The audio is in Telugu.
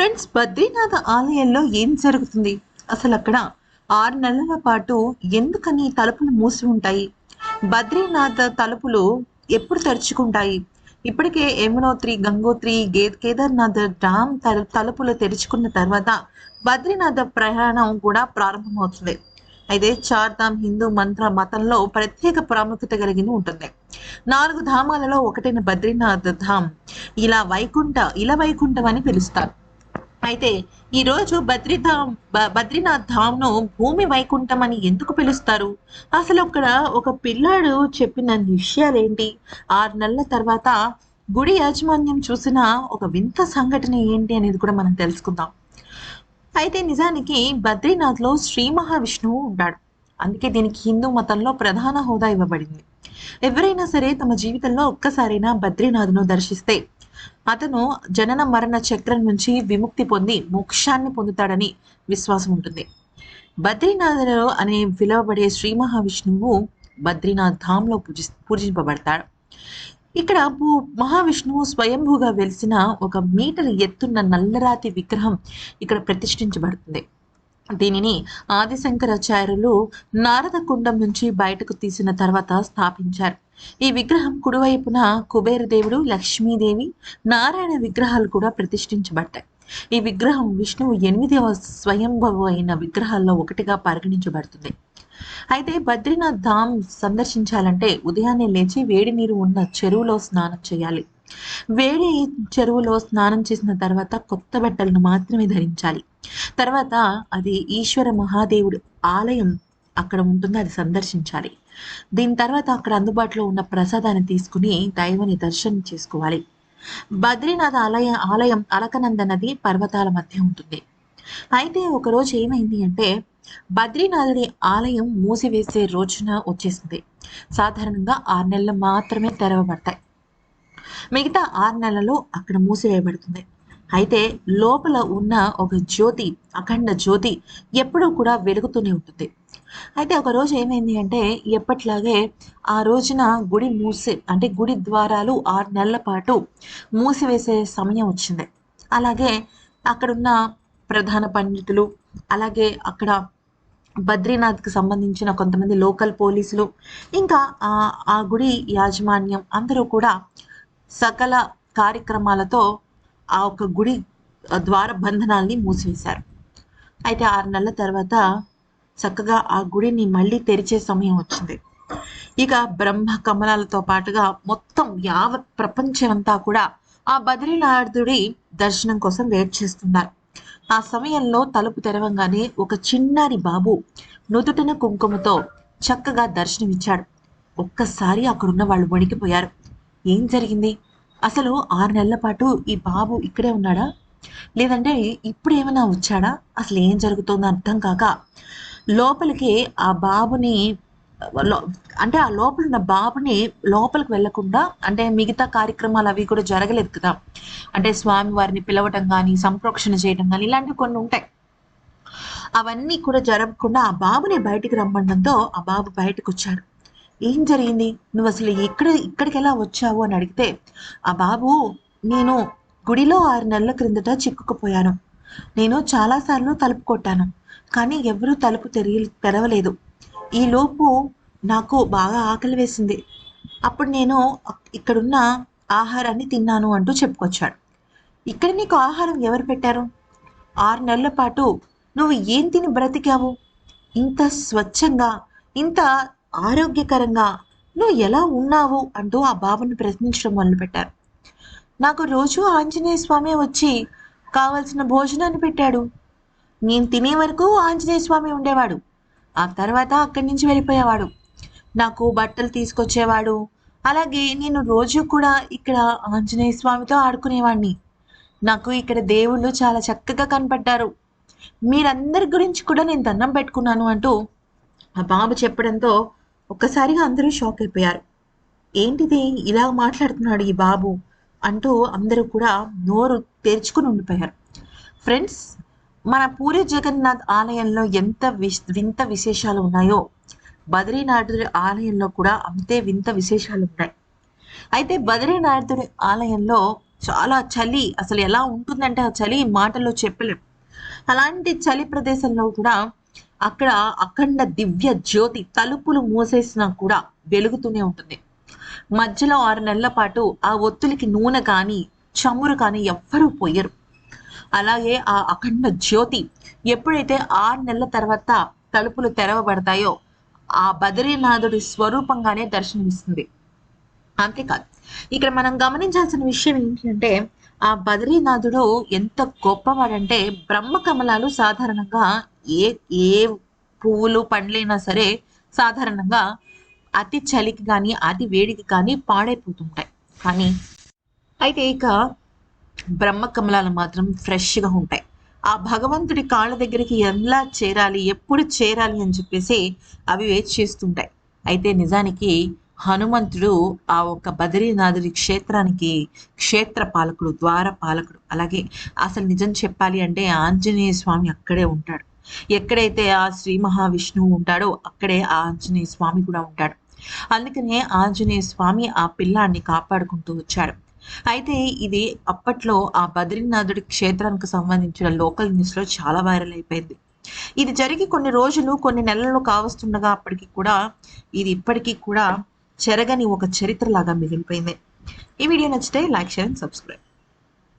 ఫ్రెండ్స్ బద్రీనాథ్ ఆలయంలో ఏం జరుగుతుంది? అసలు అక్కడ ఆరు నెలల పాటు ఎందుకని తలుపులు మూసి ఉంటాయి? బద్రీనాథ్ తలుపులు ఎప్పుడు తెరుచుకుంటాయి? ఇప్పటికే యమునోత్రి గంగోత్రి గే కేదార్నాథ్ డామ్ తలుపులు తెరుచుకున్న తర్వాత బద్రీనాథ్ ప్రయాణం కూడా ప్రారంభమవుతుంది. అయితే చార్ధామ్ హిందూ మంత్ర మతంలో ప్రత్యేక ప్రాముఖ్యత కలిగి ఉంటుంది. నాలుగు ధామాలలో ఒకటైన బద్రీనాథ్ ధామ్ ఇలా వైకుంఠ ఇలా వైకుంఠం అని పిలుస్తారు. అయితే ఈ రోజు బద్రీధామ్ బద్రీనాథ్ ధామ్ను భూమి వైకుంఠం అని ఎందుకు పిలుస్తారు? అసలు అక్కడ ఒక పిల్లాడు చెప్పిన విషయాలేంటి? ఆరు నెలల తర్వాత గుడి యాజమాన్యం చూసిన ఒక వింత సంఘటన ఏంటి అనేది కూడా మనం తెలుసుకుందాం. అయితే నిజానికి బద్రీనాథ్లో శ్రీ మహావిష్ణువు ఉంటాడు. అందుకే దీనికి హిందూ మతంలో ప్రధాన హోదా ఇవ్వబడింది. ఎవరైనా సరే తమ జీవితంలో ఒక్కసారైనా బద్రీనాథ్ను దర్శిస్తే అతను జనన మరణ చక్రం నుంచి విముక్తి పొంది మోక్షాన్ని పొందుతాడని విశ్వాసం ఉంటుంది. బద్రీనాథుడు అనే పిలువబడే శ్రీ మహావిష్ణువు బద్రీనాథ్ ధామ్లో పూజి పూజింపబడతాడు. ఇక్కడ భూ మహావిష్ణువు స్వయంభూగా వెలిసిన ఒక మీటర్ ఎత్తున్న నల్లరాతి విగ్రహం ఇక్కడ ప్రతిష్ఠించబడుతుంది. దీనిని ఆదిశంకరాచార్యులు నారద కుండం నుంచి బయటకు తీసిన తర్వాత స్థాపించారు. ఈ విగ్రహం కుడివైపున కుబేరదేవుడు లక్ష్మీదేవి నారాయణ విగ్రహాలు కూడా ప్రతిష్ఠించబడ్డాయి. ఈ విగ్రహం విష్ణువు ఎనిమిదవ స్వయంభవ అయిన విగ్రహాల్లో ఒకటిగా పరిగణించబడుతుంది. అయితే బద్రీనాథ్ ధామ్ సందర్శించాలంటే ఉదయాన్నే లేచి వేడి నీరు ఉన్న చెరువులో స్నానం చేయాలి. వేడి చెరువులో స్నానం చేసిన తర్వాత కొత్త బట్టలను మాత్రమే ధరించాలి. తర్వాత అది ఈశ్వర మహాదేవుడు ఆలయం అక్కడ ఉంటుంది అది సందర్శించాలి. దీని తర్వాత అక్కడ అందుబాటులో ఉన్న ప్రసాదాన్ని తీసుకుని దైవని దర్శనం చేసుకోవాలి. బద్రీనాథ్ ఆలయ ఆలయం అలకనంద నది పర్వతాల మధ్య ఉంటుంది. అయితే ఒకరోజు ఏమైంది అంటే బద్రీనాథుడి ఆలయం మూసివేసే రోజున వచ్చేసింది. సాధారణంగా ఆరు నెలలు మాత్రమే తెరవబడతాయి. మిగతా ఆరు నెలలు అక్కడ మూసివేయబడుతుంది. అయితే లోపల ఉన్న ఒక జ్యోతి అఖండ జ్యోతి ఎప్పుడూ కూడా వెలుగుతూనే ఉంటుంది. అయితే ఒక రోజు ఏమైంది అంటే ఎప్పట్లాగే ఆ రోజున గుడి మూసి అంటే గుడి ద్వారాలు ఆరు నెలల పాటు మూసివేసే సమయం వచ్చింది. అలాగే అక్కడున్న ప్రధాన పండితులు అలాగే అక్కడ బద్రీనాథ్కి సంబంధించిన కొంతమంది లోకల్ పోలీసులు ఇంకా ఆ ఆ గుడి యాజమాన్యం అందరూ కూడా సకల కార్యక్రమాలతో ఆ ఒక గుడి ద్వార బంధనాల్ని మూసివేశారు. అయితే ఆరు నెలల తర్వాత చక్కగా ఆ గుడిని మళ్ళీ తెరిచే సమయం వచ్చింది. ఇక బ్రహ్మ కమలాలతో పాటుగా మొత్తం యావత్ ప్రపంచం అంతా కూడా ఆ బద్రీనాథుడి దర్శనం కోసం వెయిట్ చేస్తున్నారు. ఆ సమయంలో తలుపు తెరవంగానే ఒక చిన్నారి బాబు నుదుటిన కుంకుమతో చక్కగా దర్శనమిచ్చాడు. ఒక్కసారి అక్కడున్న వాళ్ళు వణికిపోయారు. ఏం జరిగింది? అసలు ఆరు నెలల పాటు ఈ బాబు ఇక్కడే ఉన్నాడా? లేదంటే ఇప్పుడు ఏమైనా వచ్చాడా? అసలు ఏం జరుగుతుందో అర్థం కాక లోపలికి ఆ బాబుని లో- అంటే ఆ లోపల ఉన్న బాబుని లోపలికి వెళ్ళకుండా అంటే మిగతా కార్యక్రమాలు అవి కూడా జరగలేదు కదా. అంటే స్వామి వారిని పిలవటం కానీ సంప్రోక్షణ చేయడం కానీ ఇలాంటివి కొన్ని ఉంటాయి. అవన్నీ కూడా జరగకుండా ఆ బాబుని బయటికి రమ్మడంతో ఆ బాబు బయటకు వచ్చాడు ఏం జరిగింది? నువ్వు అసలు ఎక్కడ ఇక్కడికి ఎలా వచ్చావు అని అడిగితే ఆ బాబు నేను గుడిలో ఆరు నెలల క్రిందట చిక్కుకుపోయాను. నేను చాలాసార్లు తలుపు కొట్టాను కానీ ఎవరూ తలుపు తెరి తెరవలేదు. ఈ లోపు నాకు బాగా ఆకలి వేసింది. అప్పుడు నేను ఇక్కడున్న ఆహారాన్ని తిన్నాను అంటూ చెప్పుకొచ్చాడు. ఇక్కడ నీకు ఆహారం ఎవరు పెట్టారు? ఆరు నెలల పాటు నువ్వు ఏం తిని బ్రతికావు? ఇంత స్వచ్ఛంగా ఇంత ఆరోగ్యకరంగా నువ్వు ఎలా ఉన్నావు అంటూ ఆ బాబుని ప్రశ్నించడం మొదలుపెట్టారు. నాకు రోజు ఆంజనేయ స్వామి వచ్చి కావలసిన భోజనాన్ని పెట్టాడు. నేను తినే వరకు ఆంజనేయ స్వామి ఉండేవాడు. ఆ తర్వాత అక్కడి నుంచి వెళ్ళిపోయేవాడు. నాకు బట్టలు తీసుకొచ్చేవాడు. అలాగే నేను రోజు కూడా ఇక్కడ ఆంజనేయ స్వామితో ఆడుకునేవాడిని నాకు ఇక్కడ దేవుళ్ళు చాలా చక్కగా కనపడ్డారు. మీరందరి గురించి కూడా నేను దండం పెట్టుకున్నాను అంటూ ఆ బాబు చెప్పడంతో ఒక్కసారిగా అందరూ షాక్ అయిపోయారు. ఏంటిది? ఇలా మాట్లాడుతున్నాడు ఈ బాబు అంటూ అందరూ కూడా నోరు తెరుచుకుని ఉండిపోయారు. ఫ్రెండ్స్ మన పూరి జగన్నాథ్ ఆలయంలో ఎంత వింత విశేషాలు ఉన్నాయో బద్రీనాథుడి ఆలయంలో కూడా అంతే వింత విశేషాలు ఉన్నాయి. అయితే బద్రీనాథుడి ఆలయంలో చాలా చలి అసలు ఎలా ఉంటుందంటే ఆ చలి మాటల్లో చెప్పలేం. అలాంటి చలి ప్రదేశంలో కూడా అక్కడ అఖండ దివ్య జ్యోతి తలుపులు మూసేసినా కూడా వెలుగుతూనే ఉంటుంది. మధ్యలో ఆరు నెలల పాటు ఆ ఒత్తులకి నూనె కానీ చమురు కానీ ఎవ్వరూ పోయరు. అలాగే ఆ అఖండ జ్యోతి ఎప్పుడైతే ఆరు నెలల తర్వాత తలుపులు తెరవబడతాయో ఆ బద్రీనాథుడి స్వరూపంగానే దర్శనమిస్తుంది. అంతేకాదు ఇక్కడ మనం గమనించాల్సిన విషయం ఏంటంటే ఆ బద్రీనాథుడు ఎంత గొప్పవాడంటే బ్రహ్మ కమలాలు సాధారణంగా ఏ ఏ పువ్వులు పండ్లైనా సరే సాధారణంగా అతి చలికి కానీ అతి వేడికి కానీ పాడైపోతుంటాయి. కానీ అయితే ఇక బ్రహ్మ కమలాలు మాత్రం ఫ్రెష్గా ఉంటాయి. ఆ భగవంతుడి కాళ్ళ దగ్గరికి ఎలా చేరాలి ఎప్పుడు చేరాలి అని చెప్పేసి అవి వేచి చేస్తుంటాయి. అయితే నిజానికి హనుమంతుడు ఆ ఒక బద్రీనాథుడి క్షేత్రానికి క్షేత్ర పాలకుడు ద్వార పాలకుడు. అలాగే అసలు నిజం చెప్పాలి అంటే ఆంజనేయ స్వామి అక్కడే ఉంటాడు. ఎక్కడైతే ఆ శ్రీ మహావిష్ణువు ఉంటాడో అక్కడే ఆ ఆంజనేయ స్వామి కూడా ఉంటాడు. అందుకనే ఆంజనేయ స్వామి ఆ పిల్లాన్ని కాపాడుకుంటూ వచ్చాడు. అయితే ఇది అప్పట్లో ఆ బద్రీనాథుడి క్షేత్రానికి సంబంధించిన లోకల్ న్యూస్లో చాలా వైరల్ అయిపోయింది. ఇది జరిగి కొన్ని రోజులు కొన్ని నెలలు కావస్తుండగా అప్పటికి కూడా ఇది ఇప్పటికీ కూడా చెరగని ఒక చరిత్రలాగా మిగిలిపోయింది. ఈ వీడియో నచ్చితే లైక్ షేర్ అండ్ సబ్స్క్రైబ్.